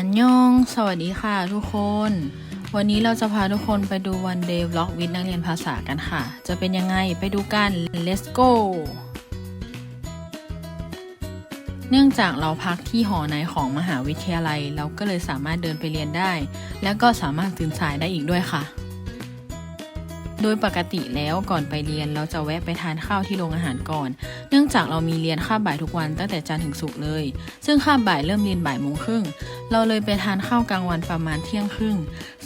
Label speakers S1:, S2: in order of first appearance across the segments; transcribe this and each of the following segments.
S1: อันยอง สวัสดีค่ะทุกคน วันนี้เราจะพาทุกคนไปดูวันเดย์วล็อกวิดนักเรียนภาษากันค่ะ จะเป็นยังไงไปดูกัน let's go เนื่องจากเราพักที่หอในของมหาวิทยาลัย เราก็เลยสามารถเดินไปเรียนได้ และก็สามารถตื่นสายได้อีกด้วยค่ะ โดยปกติแล้วก่อนไปเรียนเราจะแวะไปทานข้าวที่โรงอาหารก่อน เนื่องจากเรามีเรียนคาบบ่ายทุกวันตั้งแต่จันทร์ถึงศุกร์เลย ซึ่งคาบบ่ายเริ่มเรียนบ่ายโมงครึ่ง เราเลยไปทานข้าวกลางวันประมาณเที่ยงครึ่ง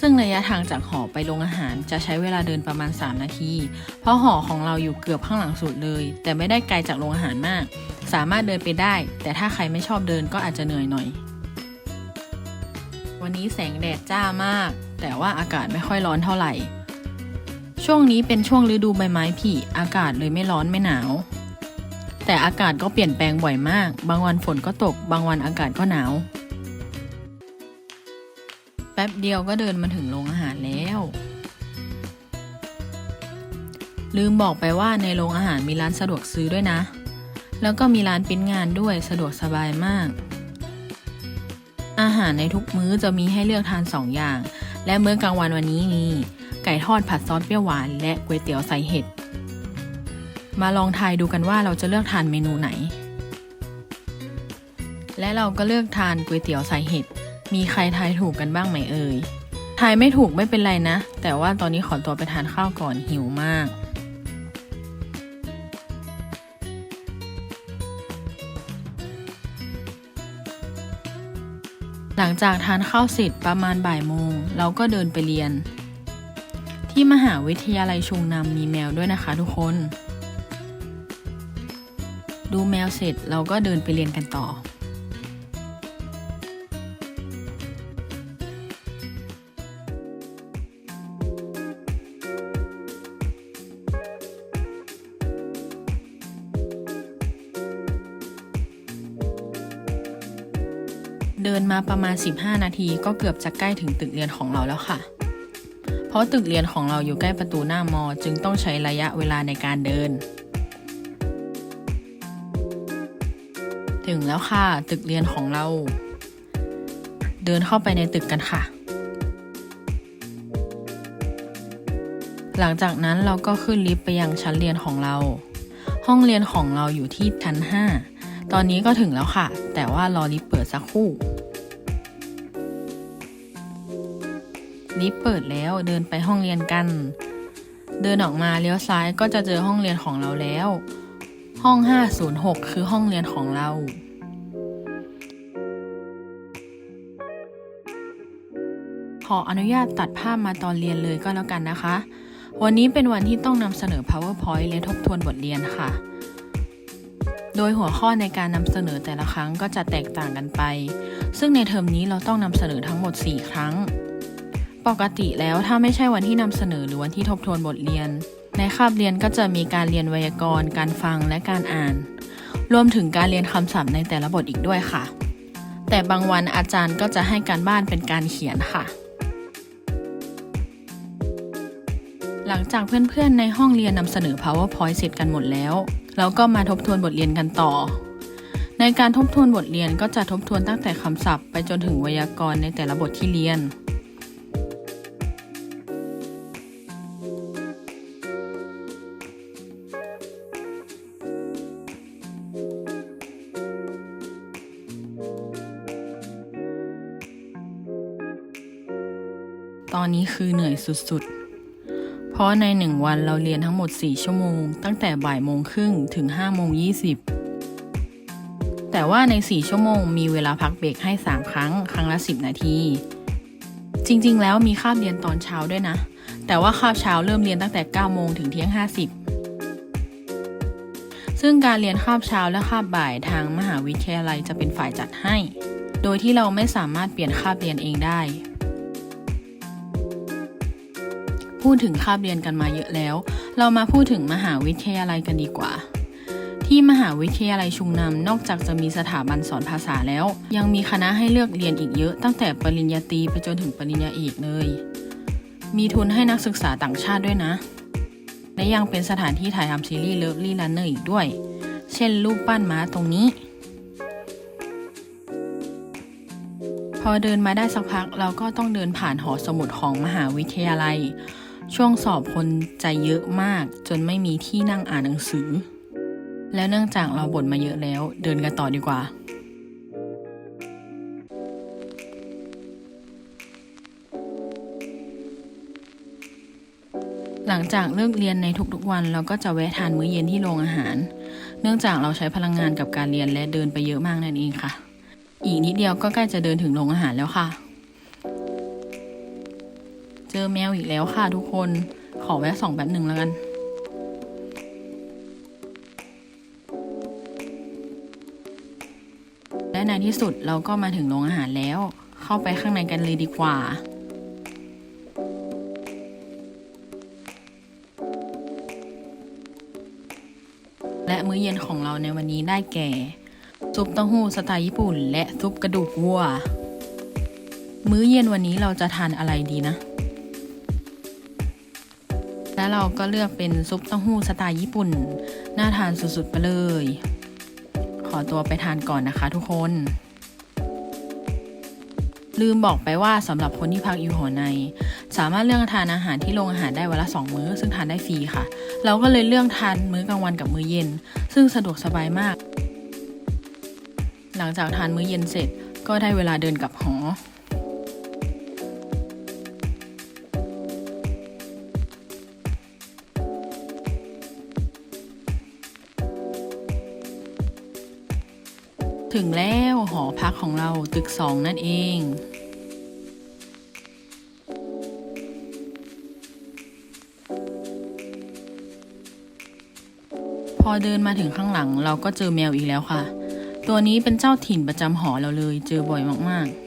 S1: ซึ่งระยะทางจากหอไปโรงอาหารจะใช้เวลาเดินประมาณ 3 นาที เพราะหอของเราอยู่เกือบข้างหลังสุดเลย แต่ไม่ได้ไกลจากโรงอาหารมาก สามารถเดินไปได้ แต่ถ้าใครไม่ชอบเดินก็อาจจะเหนื่อยหน่อย วันนี้แสงแดดจ้ามาก แต่ว่าอากาศไม่ค่อยร้อนเท่าไหร่ ช่วงนี้เป็นช่วงฤดูใบไม้ผลิอากาศเลยไม่ร้อนไม่หนาว แต่อากาศก็เปลี่ยนแปลงบ่อยมาก บางวันฝนก็ตก บางวันอากาศก็หนาว แป๊บเดียวก็เดินมาถึงโรงอาหารแล้ว ลืมบอกไปว่าในโรงอาหารมีร้านสะดวกซื้อด้วยนะ แล้วก็มีร้านปิ้นงานด้วยสะดวกสบายมาก อาหารในทุกมื้อจะมีให้เลือกทานสองอย่าง และมื้อกลางวันวันนี้มี ไก่ทอดผัดซอสเปรี้ยวหวาน และก๋วยเตี๋ยวใส่เห็ด มาลองทายดูกันว่าเราจะเลือกทานเมนูไหน และเราก็เลือกทานก๋วยเตี๋ยวใส่เห็ด มีใครทายถูกกันบ้างไหมเอ่ย ทายไม่ถูกไม่เป็นไรนะ แต่ว่าตอนนี้ขอตัวไปทานข้าวก่อนหิวมากหลังจากทานข้าวเสร็จประมาณบ่ายโมง เราก็เดินไปเรียน ที่มหาวิทยาลัยชุงนำมีแมวด้วยนะคะทุกคน ดูแมวเสร็จเราก็เดินไปเรียนกันต่อ เดินมาประมาณ 15 นาทีก็เกือบจะใกล้ถึงตึกเรียนของเราแล้วค่ะ เพราะตึกเรียนของเราอยู่ใกล้ประตูหน้ามอ จึงต้องใช้ระยะเวลาในการเดิน ถึงแล้วค่ะตึกเรียนของเรา เดินเข้าไปในตึกกันค่ะ หลังจากนั้นเราก็ขึ้นลิฟต์ไปยังชั้นเรียนของเรา ห้องเรียนของเราอยู่ที่ชั้น 5 ตอนนี้ก็ถึงแล้วค่ะ แต่ว่ารอลิฟต์เปิดสักครู่ ลิฟต์เปิดแล้วเดินไปห้องเรียนกัน เดินออกมาเลี้ยวซ้ายก็จะเจอห้องเรียนของเราแล้ว ห้อง 506 คือห้องเรียนของเราขออนุญาตตัดภาพมาตอนเรียนเลยก็แล้วกันนะคะ วันนี้เป็นวันที่ต้องนำเสนอ powerpoint และทบทวนบทเรียนค่ะ โดยหัวข้อในการนำเสนอแต่ละครั้งก็จะแตกต่างกันไป ซึ่งในเทอมนี้เราต้องนำเสนอทั้งหมด 4 ครั้ง ปกติแล้วถ้าไม่ใช่วันที่นำเสนอหรือวันที่ทบทวนบทเรียน ในคาบเรียนก็จะมีการเรียนไวยากรณ์ การฟังและการอ่าน รวมถึงการเรียนคำศัพท์ในแต่ละบทอีกด้วยค่ะ แต่บางวันอาจารย์ก็จะให้การบ้านเป็นการเขียนค่ะ หลังจากเพื่อนๆในห้องเรียนนำเสนอ powerpoint เสร็จกันหมดแล้ว เราก็มาทบทวนบทเรียนกันต่อ ในการทบทวนบทเรียนก็จะทบทวนตั้งแต่คำศัพท์ ไปจนถึงไวยากรณ์ในแต่ละบทที่เรียน ตอนนี้คือเหนื่อยสุดๆ เพราะในหนึ่งวันเราเรียนทั้งหมด 4 ชั่วโมง ตั้งแต่บ่ายโมงครึ่งถึง5โมง20 แต่ว่าใน 4 ชั่วโมงมีเวลาพักเบรกให้ 3 ครั้ง ครั้งละ 10 นาที จริงๆ แล้วมีคาบเรียนตอนเช้าด้วยนะ แต่ว่าคาบเช้าเริ่มเรียนตั้งแต่9โมงถึงเที่ยง 50ซึ่งการเรียนคาบเช้าและคาบบ่ายทางมหาวิทยาลัยจะเป็นฝ่ายจัดให้ โดยที่เราไม่สามารถเปลี่ยนคาบเรียนเองได้ พูดถึงคาบเรียนกันมาเยอะแล้ว เรามาพูดถึงมหาวิทยาลัยกันดีกว่า ที่มหาวิทยาลัยชุงนำนอกจากจะมีสถาบันสอนภาษาแล้ว ยังมีคณะให้เลือกเรียนอีกเยอะตั้งแต่ปริญญาตรีไปจนถึงปริญญาเอกเลย มีทุนให้นักศึกษาต่างชาติด้วยนะ และยังเป็นสถานที่ถ่ายทำซีรีส์เลิฟลี่ลันเนอร์อีกด้วย เช่นรูปปั้นม้าตรงนี้พอเดินมาได้สักพักเราก็ต้องเดินผ่านหอสมุดของมหาวิทยาลัย ช่วงสอบคนใจเยอะมากจนไม่มีที่นั่งอ่านหนังสือ แล้วเนื่องจากเราบ่นมาเยอะแล้ว เดินกันต่อดีกว่า หลังจากเลิกเรียนในทุกๆวันเราก็จะแวะทานมื้อเย็นที่โรงอาหาร เนื่องจากเราใช้พลังงานกับการเรียนและเดินไปเยอะมากนั่นเองค่ะ อีกนิดเดียวก็ใกล้จะเดินถึงโรงอาหารแล้วค่ะ อแมวอีกแล้วค่ะทุกคน ขอแวะส่องแป๊บหนึ่งแล้วกันและในที่สุดเราก็มาถึงโรงอาหารแล้ว เข้าไปข้างในกันเลยดีกว่าและมื้อเย็นของเราในวันนี้ได้แก่ ซุปเต้าหู้สไตล์ญี่ปุ่น และซุปกระดูกวัว มื้อเย็นวันนี้เราจะทานอะไรดีนะ แล้วเราก็เลือกเป็นซุปเต้าหู้สไตล์ญี่ปุ่น น่าทานสุดๆไปเลย ขอตัวไปทานก่อนนะคะทุกคน ลืมบอกไปว่าสำหรับคนที่พักอยู่หอใน สามารถเลือกทานอาหารที่โรงอาหารได้วันละสองมื้อ ซึ่งทานได้ฟรีค่ะ เราก็เลยเลือกทานมื้อกลางวันกับมื้อเย็น ซึ่งสะดวกสบายมาก หลังจากทานมื้อเย็นเสร็จก็ได้เวลาเดินกลับหอ ถึงแล้วหอพักของเราตึกสองนั่นเอง พอเดินมาถึงข้างหลังเราก็เจอแมวอีกแล้วค่ะ ตัวนี้เป็นเจ้าถิ่นประจำหอเราเลยเจอบ่อยมากๆ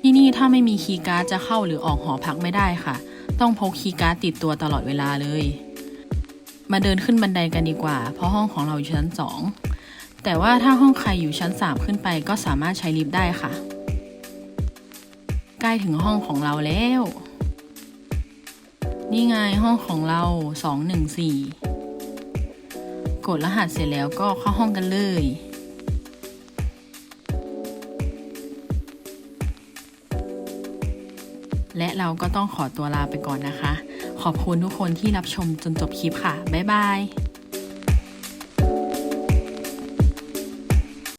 S1: ที่นี่ถ้าไม่มีคีย์การ์ดจะเข้าหรือออกหอพักไม่ได้ค่ะ ต้องพกคีย์การ์ดติดตัวตลอดเวลาเลย มาเดินขึ้นบันไดกันดีกว่า เพราะห้องของเราอยู่ชั้นสองแต่ว่าถ้าห้องใครอยู่ชั้นสามขึ้นไปก็สามารถใช้ลิฟต์ได้ค่ะ ใกล้ถึงห้องของเราแล้ว นี่ไงห้องของเราสองหนึ่งสี่กดรหัสเสร็จแล้วก็เข้าห้องกันเลยและเราก็ต้องขอตัวลาไปก่อนนะคะ ขอบคุณทุกคนที่รับชมจนจบคลิปค่ะ บ๊ายบาย